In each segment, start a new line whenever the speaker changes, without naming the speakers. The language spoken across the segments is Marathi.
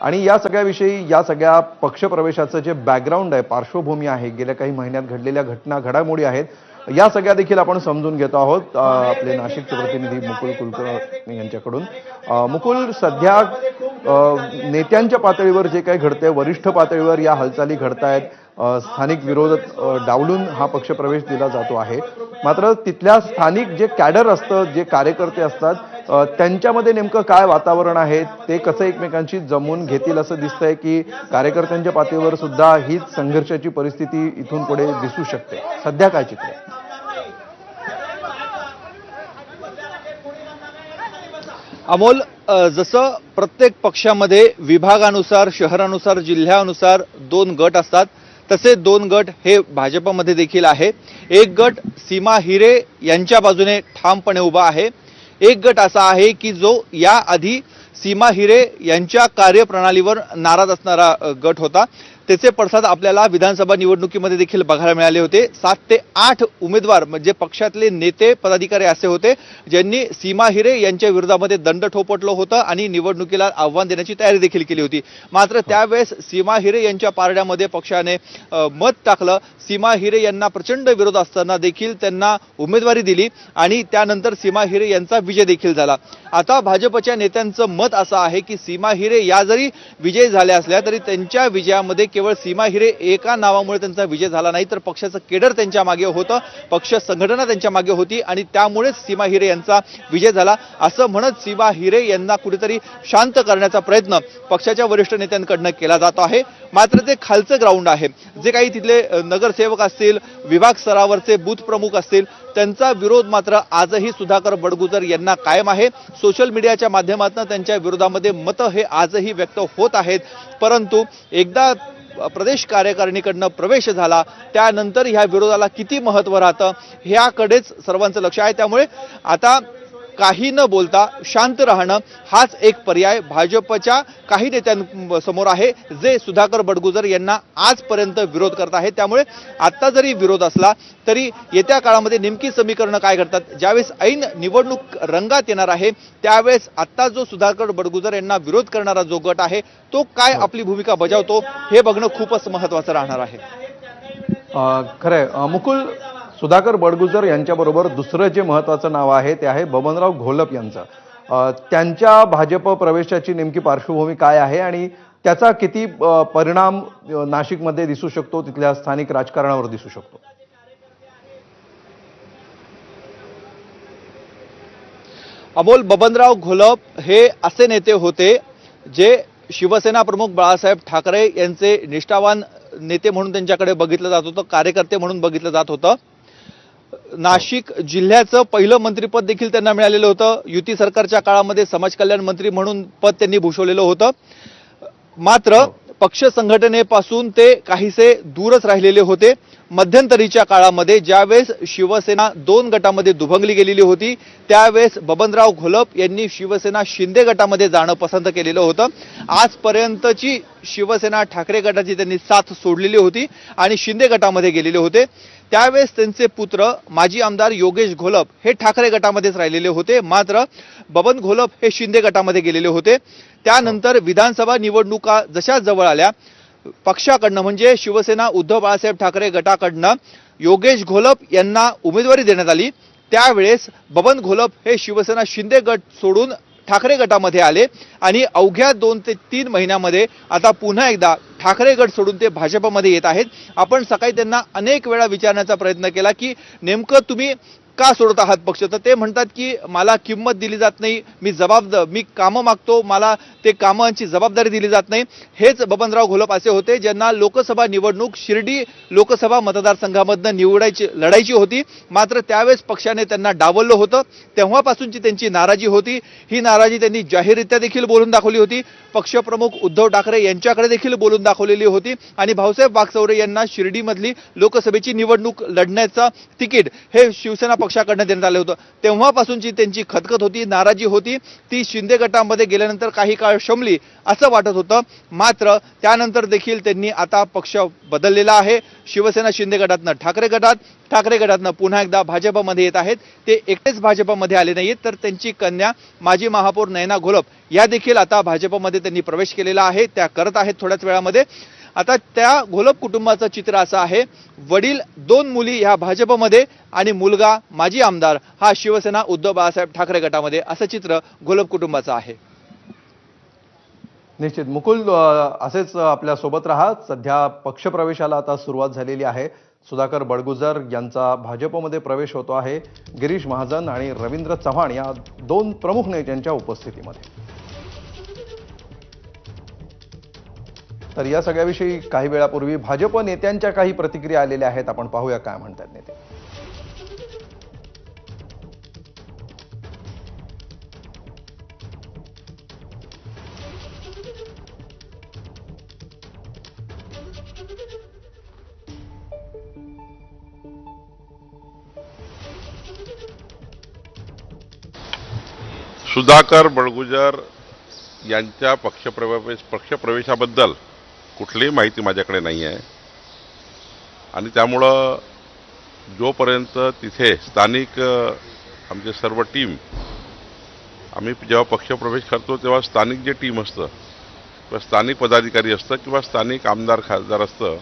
आणि या सगळ्याविषयी या सगळ्या पक्षप्रवेशाचं जे बॅकग्राऊंड आहे पार्श्वभूमी आहे गेल्या काही महिन्यात घडलेल्या घटना घडामोडी आहेत या सगळ्या देखील आपण समजून घेतो आहोत आपले नाशिकचे प्रतिनिधी मुकुल कुलकर्णी यांच्याकडून. मुकुल सध्या नेत्यांच्या पातळीवर जे काही घडतंय वरिष्ठ पातळीवर या हालचाली घडतायत. स्थानिक विरोध डावलून हा पक्षप्रवेश दिला जातो आहे. मात्र तिथल्या स्थानिक जे कॅडर असतं जे कार्यकर्ते असतात त्यांच्यामध्ये नेमकं काय वातावरण आहे ते कसं एकमेकांशी जमून घेतील असं दिसतंय की कार्यकर्त्यांच्या पातळीवर सुद्धा हीच संघर्षाची परिस्थिती इथून पुढे दिसू शकते. सध्या काय चित्र आहे?
अमोल जसं प्रत्येक पक्षामध्ये विभागानुसार शहरानुसार जिल्ह्यानुसार दोन गट असतात तसे दोन गट हे भाजपमध्ये देखील आहे. एक गट सीमा हिरे यांच्या बाजूने ठामपणे उभा आहे. एक गट असा आहे की जो याआधी सीमा हिरे यांच्या कार्यप्रणालीवर नाराज असणारा गट होता. त्याचे पडसाद आपल्याला विधानसभा निवडणुकीमध्ये देखील बघायला मिळाले होते. सात ते आठ उमेदवार म्हणजे पक्षातले नेते पदाधिकारी असे होते ज्यांनी सीमा हिरे यांच्या विरोधामध्ये दंड ठोपटलं होतं आणि निवडणुकीला आव्हान देण्याची तयारी देखील केली होती. मात्र त्यावेळेस सीमा हिरे यांच्या पारड्यामध्ये पक्षाने मत टाकलं. सीमा हिरे यांना प्रचंड विरोध असताना देखील त्यांना उमेदवारी दिली आणि त्यानंतर सीमा हिरे यांचा विजय देखील झाला. आता भाजपच्या नेत्यांचं मत असं आहे की सीमा हिरे या जरी विजय झाल्या असल्या तरी त्यांच्या विजयामध्ये केवळ सीमा हिरे एका नावामुळे त्यांचा विजय झाला नाही तर पक्षाचं केडर त्यांच्या मागे होतं पक्ष संघटना त्यांच्या मागे होती आणि त्यामुळेच सीमा हिरे यांचा विजय झाला. असं म्हणत सीमा हिरे यांना कुठेतरी शांत करण्याचा प्रयत्न पक्षाच्या वरिष्ठ नेत्यांकडनं केला जात आहे. मात्र ते खालचं ग्राउंड आहे. जे काही तिथले नगरसेवक असतील विभाग स्तरावरचे बूथ प्रमुख असतील त्यांचा विरोध मात्र आजही सुधाकर बडगुजर यांना कायम आहे. सोशल मीडियाच्या माध्यमातून त्यांच्या विरोधामध्ये मतं हे आजही व्यक्त होत आहेत. परंतु एकदा प्रदेश कार्यकारिणीकडनं प्रवेश झाला त्यानंतर ह्या विरोधाला किती महत्त्व राहतं ह्याकडेच सर्वांचं लक्ष आहे. त्यामुळे आता काही न बोलता शांत राहणं हाच एक पर्याय भाजपच्या काही नेत्यांसमोर आहे जे सुधाकर बडगुजर यांना आजपर्यंत विरोध करत आहेत. त्यामुळे आता जरी विरोध असला तरी येत्या काळामध्ये नेमकी समीकरणं काय घडतात? ज्यावेळेस ऐन निवडणूक रंगात येणार आहे त्यावेळेस आता जो सुधाकर बडगुजर यांना विरोध करणारा जो गट आहे तो काय आपली भूमिका बजावतो हे बघणं खूपच महत्वाचं राहणार आहे.
खरंय. मुकुल सुधाकर बडगुजर यांच्याबरोबर दुसरं जे महत्वाचं नाव आहे ते आहे बबनराव घोलप यांचं. त्यांच्या भाजप प्रवेशाची नेमकी पार्श्वभूमी काय आहे आणि त्याचा किती परिणाम नाशिकमध्ये दिसू शकतो तिथल्या स्थानिक राजकारणावर दिसू शकतो?
अमोल बबनराव घोलप हे असे नेते होते जे शिवसेना प्रमुख बाळासाहेब ठाकरे यांचे निष्ठावान नेते म्हणून त्यांच्याकडे बघितलं जात होतं कार्यकर्ते म्हणून बघितलं जात होतं. नाशिक जिल्ह्याचं पहिलं मंत्रीपद देखील त्यांना मिळालेलं होतं. युती सरकारच्या काळामध्ये समाज कल्याण मंत्री म्हणून पद त्यांनी भूषवलेलं होतं. मात्र हो. पक्ष संघटनेपासून ते काहीसे दूरच राहिलेले होते. मध्यंतरीच्या काळामध्ये ज्यावेळेस शिवसेना दोन गटामध्ये दुभंगली गेलेली होती त्यावेळेस बबनराव घोलप यांनी शिवसेना शिंदे गटामध्ये जाणं पसंत केलेलं होतं. आजपर्यंतची शिवसेना ठाकरे गटाची त्यांनी साथ सोडलेली होती आणि शिंदे गटामध्ये गेलेले होते. त्यावेळेस त्यांचे पुत्र माजी आमदार योगेश घोलप हे ठाकरे गटामध्येच राहिलेले होते. मात्र बबन घोलप हे शिंदे गटामध्ये गेलेले होते. त्यानंतर विधानसभा निवडणुका जशा जवळ आल्या पक्षाकडनं म्हणजे शिवसेना उद्धव बाळासाहेब ठाकरे गटाकडनं योगेश घोलप यांना उमेदवारी देण्यात आली. त्यावेळेस बबन घोलप हे शिवसेना शिंदे गट सोडून ठाकरे गटामध्ये आले आणि अवघ्या दोन ते तीन महिन्यामध्ये आता पुन्हा एकदा ठाकरे गट सोडून ते भाजपमध्ये येत आहेत. आपण सकाळी त्यांना अनेक वेळा विचारण्याचा प्रयत्न केला की नेमकं तुम्ही का सोडत आहात पक्ष. तर ते म्हणतात की मला किंमत दिली जात नाही मी जबाब मी कामं मागतो मला ते कामांची जबाबदारी दिली जात नाही. हेच बबनराव घोलप असे होते ज्यांना लोकसभा निवडणूक शिर्डी लोकसभा मतदारसंघामधनं निवडायची लढायची होती. मात्र त्यावेळेस पक्षाने त्यांना डावललं होतं. तेव्हापासूनची त्यांची नाराजी होती. ही नाराजी त्यांनी जाहीररित्या देखील बोलून दाखवली होती. पक्षप्रमुख उद्धव ठाकरे यांच्याकडे देखील बोलून दाखवलेली होती. आणि भाऊसाहेब वागचौरे यांना शिर्डीमधली लोकसभेची निवडणूक लढण्याचं तिकीट हे शिवसेना पक्षाकडनं देण्यात आलं होतं. तेव्हापासूनची त्यांची खतखत होती नाराजी होती. ती शिंदे गटामध्ये गेल्यानंतर काही काळ शमली असं वाटत होतं. मात्र त्यानंतर देखील त्यांनी आता पक्ष बदललेला आहे. शिवसेना शिंदे गटातनं ठाकरे गटात ठाकरे गटातनं पुन्हा एकदा भाजपमध्ये येत आहेत. ते एकटेच भाजपमध्ये आले नाहीत तर त्यांची कन्या माजी महापौर नयना घोलप या देखील आता भाजपमध्ये त्यांनी प्रवेश केलेला आहे. त्या करत आहेत थोड्याच वेळामध्ये. आता त्या घोलप कुटुंबाचं चित्र असं आहे. वडील दोन मुली ह्या भाजपमध्ये आणि मुलगा माजी आमदार हा शिवसेना उद्धव बाळासाहेब ठाकरे गटामध्ये असं चित्र घोलप कुटुंबाचं आहे.
निश्चित. मुकुल असेच आपल्यासोबत राहा. सध्या पक्षप्रवेशाला आता सुरुवात झालेली आहे. सुधाकर बडगुजर यांचा भाजपमध्ये प्रवेश होतो आहे. गिरीश महाजन आणि रवींद्र चव्हाण या दोन प्रमुख नेत्यांच्या उपस्थितीमध्ये. तर या सगळ्याविषयी काही वेळापूर्वी भाजप नेत्यांच्या काही प्रतिक्रिया आलेल्या आहेत. आपण पाहूया काय म्हणतात नेते.
सुधाकर बळगुजर यांच्या पक्षप्रवेश पक्षप्रवेशाबद्दल कुठलीही माहिती माझ्याकडे नाही आहे. आणि त्यामुळं जोपर्यंत तिथे स्थानिक आमचे सर्व टीम आम्ही जेव्हा पक्षप्रवेश करतो तेव्हा स्थानिक जे टीम असतं किंवा स्थानिक पदाधिकारी असतं किंवा स्थानिक आमदार खासदार असतं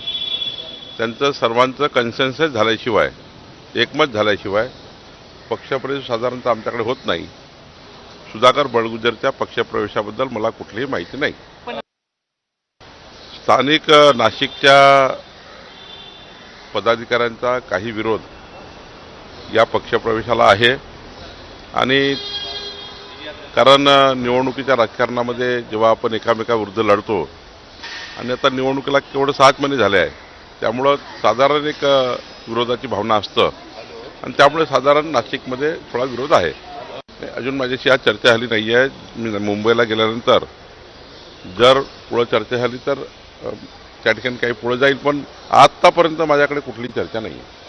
त्यांचं सर्वांचं कन्सेन्सस झाल्याशिवाय एकमत झाल्याशिवाय पक्षप्रवेश साधारणतः आमच्याकडे होत नाही. सुधाकर बळगुजरच्या पक्षप्रवेशाबद्दल मला कुठलीही माहिती नाही. स्थानिक नाशिकच्या पदाधिकाऱ्यांचा काही विरोध या पक्षप्रवेशाला आहे. आणि कारण निवडणुकीच्या राजकारणामध्ये जेव्हा आपण एकामेकाविरुद्ध लढतो आणि आता निवडणुकीला केवढं सात महिने झाले आहे त्यामुळं साधारण एक विरोधाची भावना असतं. आणि त्यामुळे साधारण नाशिकमध्ये थोडा विरोध आहे. अजून माझ्याशी आज चर्चा झाली नाही आहे मी मुंबईला गेल्यानंतर जर पुढं चर्चा झाली तर त्या ठिकाणी काही पुढे जाईल पण आत्तापर्यंत माझ्याकडे कुठली चर्चा नाही आहे